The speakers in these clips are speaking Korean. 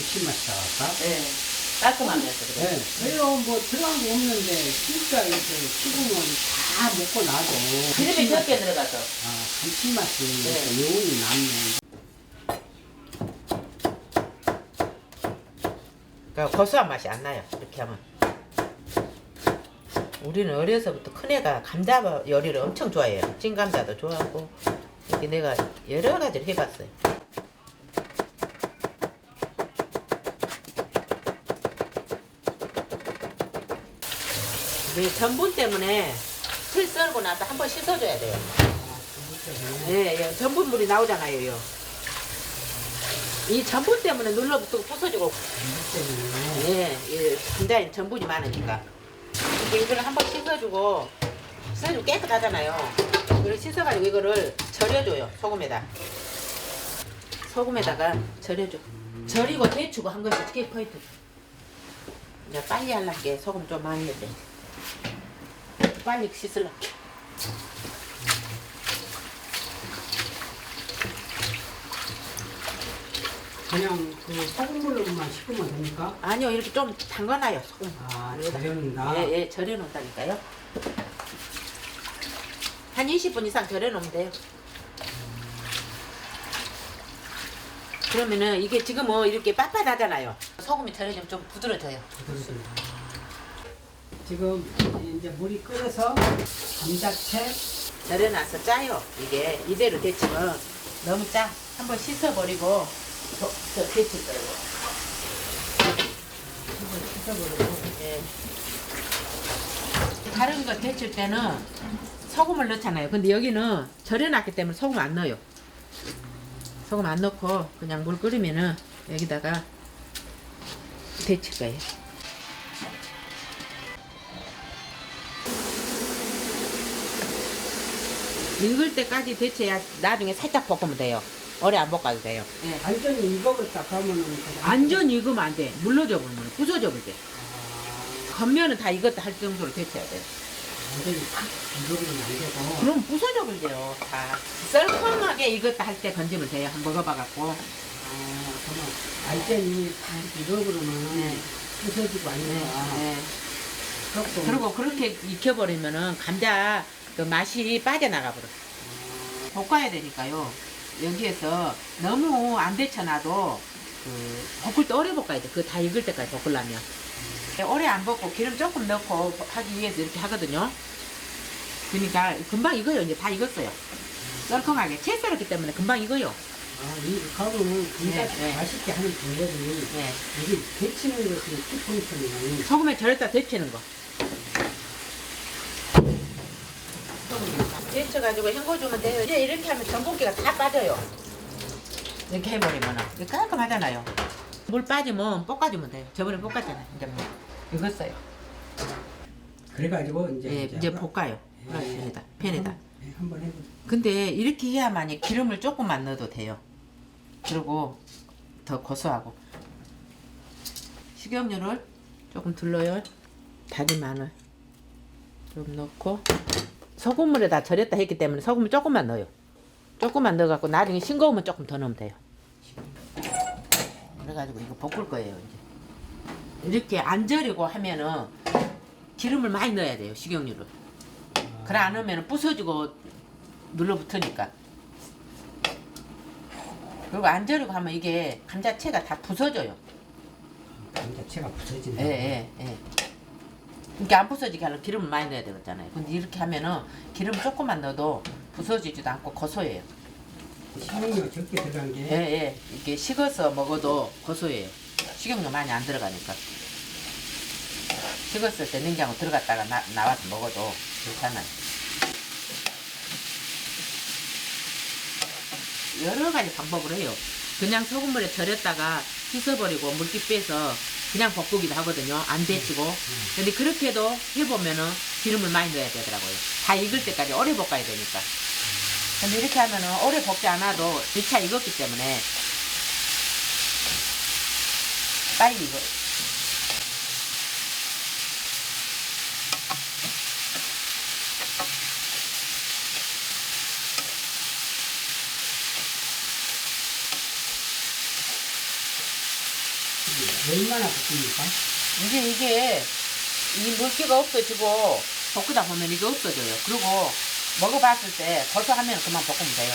감칠맛이 나갈까? 예. 깔끔하면서 그래. 네. 왜요? 뭐 들어간 거 없는데 진짜 이렇게 식으면 다 먹고 나도 기름이 감칠맛- 적게 들어가서. 아, 감칠맛이 네. 이렇게 요운이 남네. 그러니까 고소한 맛이 안 나요. 이렇게 하면. 우리는 어려서부터 큰애가 감자 요리를 엄청 좋아해요. 찐 감자도 좋아하고 이렇게 내가 여러 가지를 해봤어요. 이 전분 때문에 틀 썰고 나서 한번 씻어줘야 돼요. 예, 예, 전분 물이 나오잖아요. 요. 이 전분 때문에 눌러붙고 부서지고 예, 예, 감자에 전분이 많으니까. 이제 이거를 한번 씻어주고, 씻어주고 깨끗하잖아요. 이걸 씻어가지고 이거를 절여줘요, 소금에다. 소금에다가 절여줘. 절이고 데치고 한 것이 그게 포인트. 이제 빨리 하려게 소금 좀 많이 넣대. 빨리 씻으려게. 그냥 그 소금물로만 식으면 됩니까? 아니요, 이렇게 좀 담가놔요, 소금. 아. 절여놓는다. 예, 예, 절여놓는다니까요. 한 20분 이상 절여놓으면 돼요. 그러면은 이게 지금 뭐 이렇게 빳빳하잖아요. 소금이 절여지면 좀 부드러져요. 그렇습니다. 지금 이제 물이 끓어서 감자채 절여놔서 짜요. 이게 이대로 데치면 너무 짜. 한번 씻어버리고 더, 더 데칠 거예요. 한번 씻어버리고. 예. 다른 거 데칠 때는 소금을 넣잖아요. 근데 여기는 절여놨기 때문에 소금 안 넣어요. 소금 안 넣고 그냥 물 끓이면은 여기다가 데칠 거예요. 익을 때까지 데쳐야 나중에 살짝 볶으면 돼요. 오래 안 볶아도 돼요. 완전히 익어버렸다 그러면은 그냥 완전 익으면 안 돼. 물러져 버리면 부서져 버려. 겉면은 다 익었다 할 정도로 데쳐야 돼. 완전히 탁 익어버리면 안 되고 그럼 부서져 버려요. 다 썰컹하게 익었다 할 때 건지면 돼요. 한번 먹어봐갖고. 아, 그러면 완전히 다 익어버리면 네. 부서지고 아니까 네. 조금 그리고 그렇게 익혀버리면은 감자 그 맛이 빠져나가 버려. 볶아야 되니까요. 여기에서 너무 안 데쳐놔도 그 볶을 때 오래 볶아야 돼. 그 다 익을 때까지 볶으려면. 오래 안 볶고 기름 조금 넣고 하기 위해서 이렇게 하거든요. 그러니까 금방 익어요. 이제 다 익었어요. 썰컹하게 채 썰었기 때문에 금방 익어요. 아, 이 감자 네, 네. 맛있게 하는 방법이 네. 이게 데치는 것이 키포인트는 소금에 절였다 데치는 거. 데쳐가지고 헹궈주면 돼요. 이제 이렇게 하면 전분기가 다 빠져요. 이렇게 해버리면은 이게 깔끔하잖아요. 물 빠지면 볶아주면 돼요. 저번에 볶았잖아요. 이제 뭐 익었어요. 그래가지고 이제 예, 이제 볶아요. 예. 그렇습니다. 팬에다. 네, 한번 해보자. 근데 이렇게 해야만이 기름을 조금만 넣어도 돼요. 그리고 더 고소하고 식용유를 조금 둘러요. 다진 마늘 좀 넣고 소금물에다 절였다 했기 때문에 소금을 조금만 넣어요. 조금만 넣어갖고 나중에 싱거우면 조금 더 넣으면 돼요. 그래가지고 이거 볶을 거예요 이제. 이렇게 안 절이고 하면은 기름을 많이 넣어야 돼요 식용유를. 그래 안 하면 부서지고 눌러붙으니까. 그리고 안 절이고 하면 이게 감자채가 다 부서져요. 감자채가 부서진다. 예, 예, 예. 이렇게 안 부서지게 하려면 기름을 많이 넣어야 되잖아요. 근데 이렇게 하면은 기름 조금만 넣어도 부서지지도 않고 고소해요. 식용유 적게 들어간 예, 게 예. 이게 식어서 먹어도 고소해요. 식용유 많이 안 들어가니까. 식었을 때 냉장고 들어갔다가 나, 나와서 먹어도 괜찮아요. 여러 가지 방법을 해요. 그냥 소금물에 절였다가 씻어버리고 물기 빼서 그냥 볶기도 하거든요. 안 데치고. 근데 그렇게 해도 해보면은 기름을 많이 넣어야 되더라고요. 다 익을 때까지 오래 볶아야 되니까. 근데 이렇게 하면은 오래 볶지 않아도 2차 익었기 때문에 빨리 익어. 얼마나 볶습니까? 이게 이게 이 물기가 없어지고 볶다 보면 이게 없어져요. 그리고 먹어봤을 때 고소하면 그만 볶으면 돼요.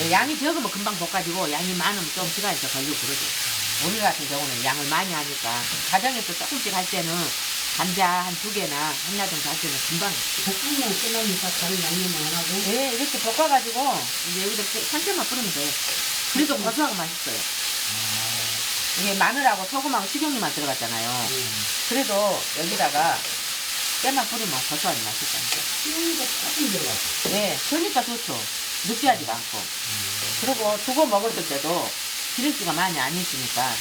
예, 양이 적으면 금방 볶아지고 양이 많으면 좀 시간이 더 걸리고 그러죠. 우리 같은 경우는 양을 많이 하니까 가정에서 조금씩 할 때는 감자 한 두 개나 하나 정도 할 때는 금방 볶음만 끝납니까? 다른 양념 안 하고? 예, 이렇게 볶아가지고 이제 여기다 상태만 뿌리면 돼요. 그래서 고소하고 맛있어요. 이게 마늘하고 소금하고 식용유만 들어갔잖아요. 그래도 여기다가 깨만 뿌리면 고소하니 맛있다니까. 식용유가 조금 들어가죠. 네, 그러니까 좋죠. 느끼하지가 않고. 그리고 두고 먹을 때도 기름기가 많이 안 있으니까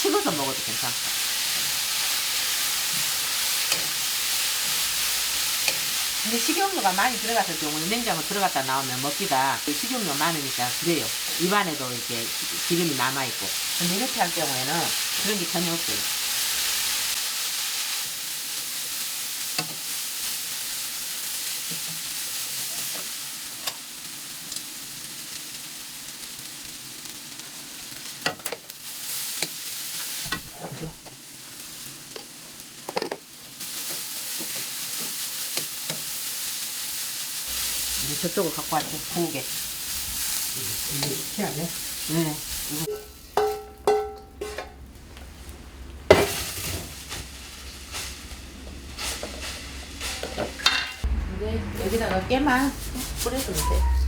식어서 먹어도 괜찮고. 근데 식용유가 많이 들어갔을 경우는 냉장고 들어갔다 나오면 먹기가 그 식용유가 많으니까 그래요. 입안에도 이렇게 기름이 남아있고. 근데 이렇게 할 경우에는 그런 게 전혀 없어요. 저쪽을 갖고 왔죠. 구우게. 시켜야 돼? 네. 이제 여기다가 깨만 뿌려주면 돼.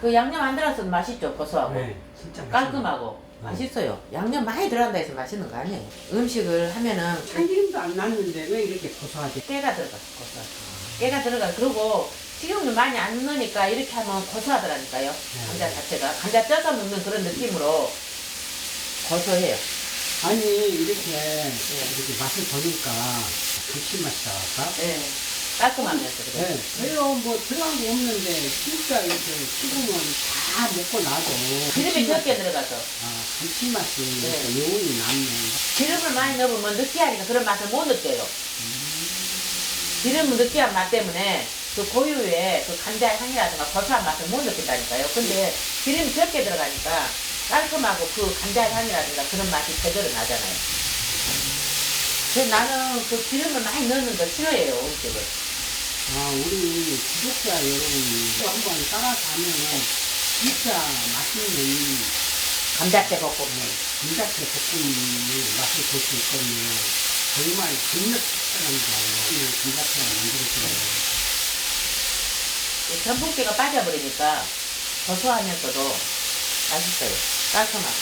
그 양념 안 들어서 맛있죠, 고소하고. 네, 진짜 깔끔하고 맛있어요. 양념 많이 들어간다 해서 맛있는 거 아니에요. 음식을 하면은 참기름도 안 났는데 왜 이렇게 고소하지? 깨가 들어가, 고소. 깨가 들어가. 그리고 식용유 많이 안 넣으니까 이렇게 하면 고소하더라니까요. 감자 자체가. 감자 쪄서 먹는 그런 느낌으로 고소해요. 아니 이렇게 이렇게 맛을 보니까 감칠맛이 나갈까? 네. 깔끔하면서 그래요. 네. 그래요 뭐 들어간 거 없는데 진짜 이렇게 식으면 다 먹고 나도 기름이 적게 들어가서. 아, 감칠맛이 네. 여운이 남네. 기름을 많이 넣으면 느끼하니까 그런 맛을 못 느껴요. 기름은 느끼한 맛 때문에 그 고유의 그 감자 향이라든가 고소한 맛을 못 느낀다니까요. 근데 기름이 적게 들어가니까 깔끔하고 그 감자 향이라든가 그런 맛이 제대로 나잖아요. 그래서 나는 그 기름을 많이 넣는 거 싫어해요, 음식을. 아, 우리 구독자 여러분이 또 한번 따라서 하면은 진짜 맛있는 감자채 볶음. 감자채 볶음의 맛을 볼 수 있거든요. 정말. 이 감자채가 만들어져요. 이 전분기가 빠져버리니까 고소하면서도 맛있어요. 깔끔하고.